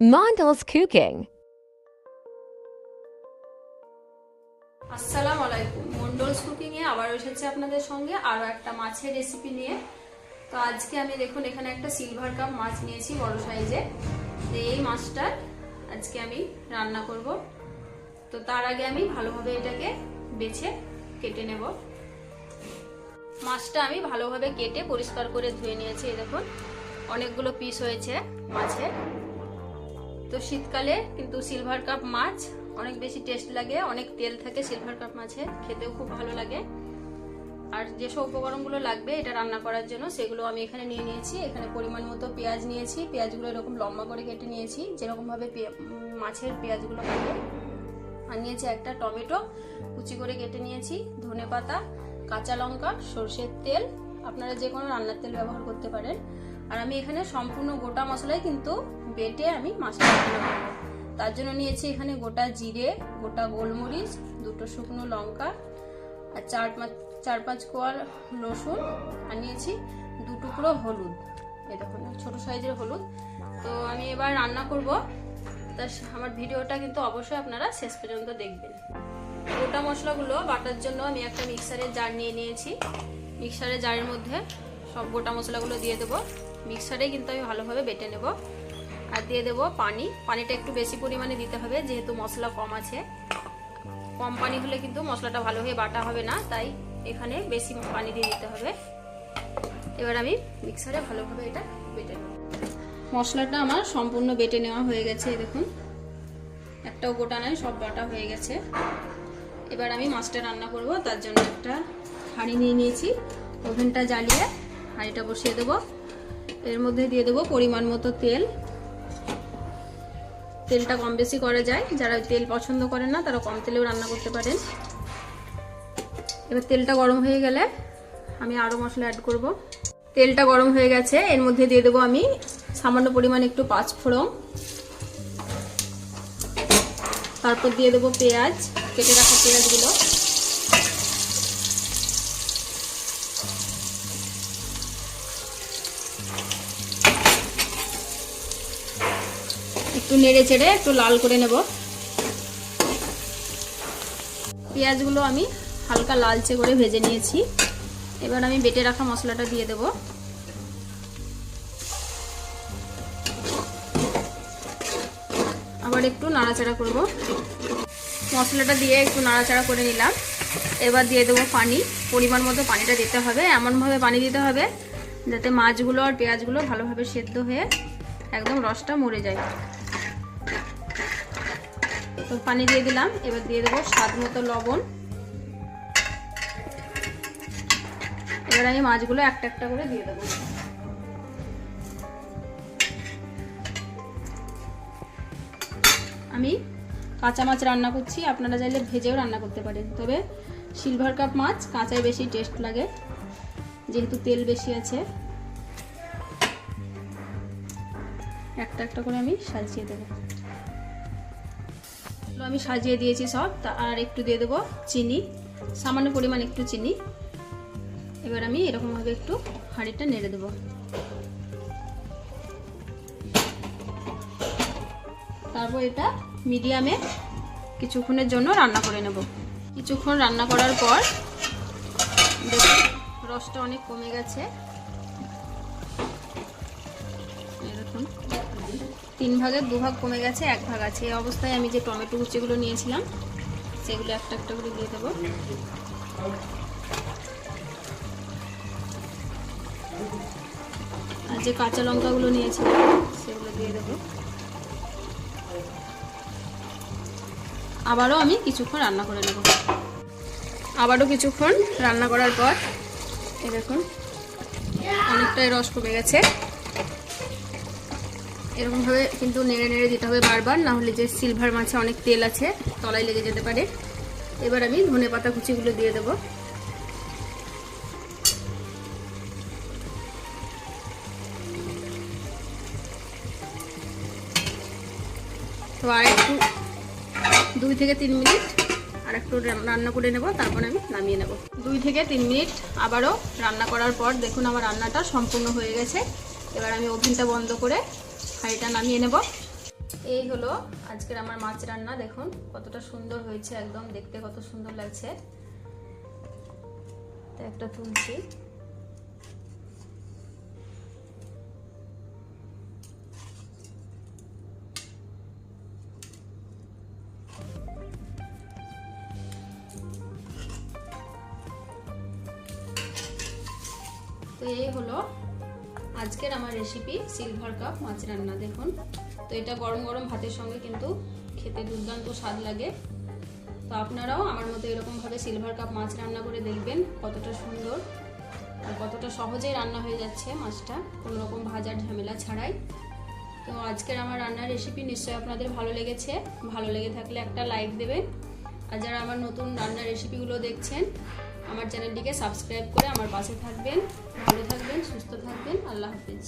Mondell's Cooking. আসসালামু আলাইকুম। মন্ডলস cooking এ আবার এসেছে আপনাদের সঙ্গে আরও একটা মাছের রেসিপি নিয়ে। তো আজকে আমি দেখুন, এখানে একটা সিলভার কাপ মাছ নিয়েছি বড় সাইজে এই মাছটা আজকে আমি রান্না করব। তো তার আগে আমি ভালোভাবে এটাকে বেছে কেটে নেব। মাছটা আমি ভালোভাবে কেটে পরিষ্কার করে ধুয়ে নিয়েছি দেখুন। অনেকগুলো পিস হয়েছে মাছের। তো শীতকালে কিন্তু সিলভার কাপ মাছ অনেক বেশি টেস্ট লাগে, অনেক তেল থাকে সিলভার কাপ মাছে, খেতেও খুব ভালো লাগে। আর যেসব উপকরণগুলো লাগবে এটা রান্না করার জন্য, সেগুলো আমি এখানে নিয়ে নিয়েছি। এখানে পরিমাণ মতো পেঁয়াজ নিয়েছি, পেঁয়াজগুলো এরকম লম্বা করে কেটে নিয়েছি, যেরকমভাবে মাছের পেঁয়াজগুলো কাটে আর নিয়েছি একটা টমেটো, কুচি করে কেটে নিয়েছি, ধনে পাতা, কাঁচা লঙ্কা, সর্ষের তেল। আপনারা যে কোনো রান্নার তেল ব্যবহার করতে পারেন। আর আমি এখানে সম্পূর্ণ গোটা মশলাই কিন্তু বেটে আমি মাছটা রান্না করব। তার জন্য নিয়েছি এখানে গোটা জিরে, গোটা গোলমরিচ, দুটো শুকনো লঙ্কা, আর চার পাঁচ চার পাঁচ কোয়ার রসুন, আর নিয়েছি দু টুকরো হলুদ। দেখুন, ছোট সাইজের হলুদ। তো আমি এবার রান্না করব। তা আমার ভিডিওটা কিন্তু অবশ্যই আপনারা শেষ পর্যন্ত দেখবেন। গোটা মশলাগুলো বাটার জন্য আমি একটা মিক্সারের জার নিয়ে নিয়েছি। মিক্সারের জারের মধ্যে সব গোটা মশলাগুলো দিয়ে দেবো। মিক্সারে কিন্তু আমি ভালোভাবে বেটে নেব। আর দিয়ে দেবো পানি। পানিটা একটু বেশি পরিমাণে দিতে হবে, যেহেতু মশলা কম আছে। কম পানি হলে কিন্তু মশলাটা ভালোভাবে বাটা হবে না, তাই এখানে বেশি পানি দিয়ে দিতে হবে। এবার আমি মিক্সারে ভালোভাবে এটা বেটে নেব। মশলাটা আমার সম্পূর্ণ বেটে নেওয়া হয়ে গেছে দেখুন। একটাও গোটা নাই সব বাটা হয়ে গেছে। এবার আমি মাছটা রান্না করব, তার জন্য একটা হাঁড়ি নিয়ে নিয়েছি। ওভেনটা জ্বালিয়ে হাঁড়িটা বসিয়ে দেবো। এর মধ্যে দিয়ে দেবো পরিমাণ মতো তেল। তেলটা কম বেশি করা যায়। যারা তেল পছন্দ করেন না, তারা কম তেলেও রান্না করতে পারেন। এবার তেলটা গরম হয়ে গেলে আমি আরও মশলা অ্যাড করব। তেলটা গরম হয়ে গেছে। এর মধ্যে দিয়ে দেবো আমি সামান্য পরিমাণ একটু পাঁচ ফোড়ন। তারপর দিয়ে দেবো পেঁয়াজ। কেটে রাখা পেঁয়াজগুলো। একটু নেড়ে চেড়ে একটু লাল করে নেব। পেঁয়াজগুলো আমি হালকা লালচে করে ভেজে নিয়েছি। এবার আমি বেটে রাখা মশলাটা দিয়ে দেব। আবার একটু নাড়াচাড়া করব। মশলাটা দিয়ে একটু নাড়াচাড়া করে নিলাম। এবার দিয়ে দেবো পানি। পরিমাণ মতো পানিটা দিতে হবে। এমনভাবে পানি দিতে হবে যাতে মাছগুলো আর পেঁয়াজগুলো ভালোভাবে সেদ্ধ হয়ে একদম রসটা মরে যায়। তো পানি দিয়ে দিলাম। এবার দিয়ে দেবো স্বাদ মতো লবণ। এবার আমি মাছগুলো একটা একটা করে দিয়ে দেবো। আমি কাঁচা মাছ রান্না করছি, আপনারা চাইলে ভেজেও রান্না করতে পারেন। তবে সিলভার কাপ মাছ কাঁচায় বেশি টেস্ট লাগে, যেহেতু তেল বেশি আছে। একটা একটা করে আমি সাজিয়ে দেবো। আমি সাজিয়ে দিয়েছি সব। আর একটু দিয়ে দেবো চিনি, সামান্য পরিমাণ একটু চিনি। এবার আমি এরকমভাবে একটু হাঁড়িটা নেড়ে দেবো। তারপর এটা মিডিয়ামে কিছুক্ষণের জন্য রান্না করে নেব। কিছুক্ষণ রান্না করার পর দেখুন, রসটা অনেক কমে গেছে। এরকম তিন ভাগের দু ভাগ কমে গেছে, এক ভাগ আছে। এই অবস্থায় আমি যে টমেটো কুচিগুলো নিয়েছিলাম, সেগুলো একটা একটা করে দিয়ে দেবো। আর যে কাঁচা লঙ্কাগুলো নিয়েছিলাম, সেগুলো দিয়ে দেবো। আবারও আমি কিছুক্ষণ রান্না করে নেব। আবারও কিছুক্ষণ রান্না করার পর, এই দেখুন, অনেকটাই রস কমে গেছে। এরকমভাবে কিন্তু নেড়ে নেড়ে দিতে হবে বারবার, না হলে যে সিলভার মাছে অনেক তেল আছে, তলায় লেগে যেতে পারে। এবার আমি ধনে পাতা কুচিগুলো দিয়ে দেবো। তো আর একটু, দুই থেকে তিন মিনিট আর একটু রান্না করে নেব, তারপরে আমি নামিয়ে নেব। দুই থেকে তিন মিনিট আবারও রান্না করার পর দেখুন আমার রান্নাটা সম্পূর্ণ হয়ে গেছে। এবার আমি ওভেনটা বন্ধ করে হাঁড়িটা নামিয়ে নেব। এই হলো আজকের আমার মাছ রান্না, দেখুন কতটা সুন্দর হয়েছে একদম, দেখতে কত সুন্দর লাগছে। একটা তুলছি। তো এই হলো আজকের আমার রেসিপি সিলভার কাপ মাছ রান্না, দেখুন। তো এটা গরম গরম ভাতের সঙ্গে কিন্তু খেতে দুর্দান্ত স্বাদ লাগে। তো আপনারাও আমার মতো এরকমভাবে সিলভার কাপ মাছ রান্না করে দেখবেন, কতটা সুন্দর আর কতটা সহজেই রান্না হয়ে যাচ্ছে মাছটা কোনো রকম ভাজার ঝামেলা ছাড়াই। তো আজকের আমার রান্নার রেসিপি নিশ্চয়ই আপনাদের ভালো লেগেছে। ভালো লেগে থাকলে একটা লাইক দেবেন। আর যারা আমার নতুন রান্নার রেসিপিগুলো দেখছেন আমার চ্যানেলটিকে সাবস্ক্রাইব করে আমার পাশে থাকবেন ভালো থাকবেন সুস্থ থাকবেন। আল্লাহ হাফিজ।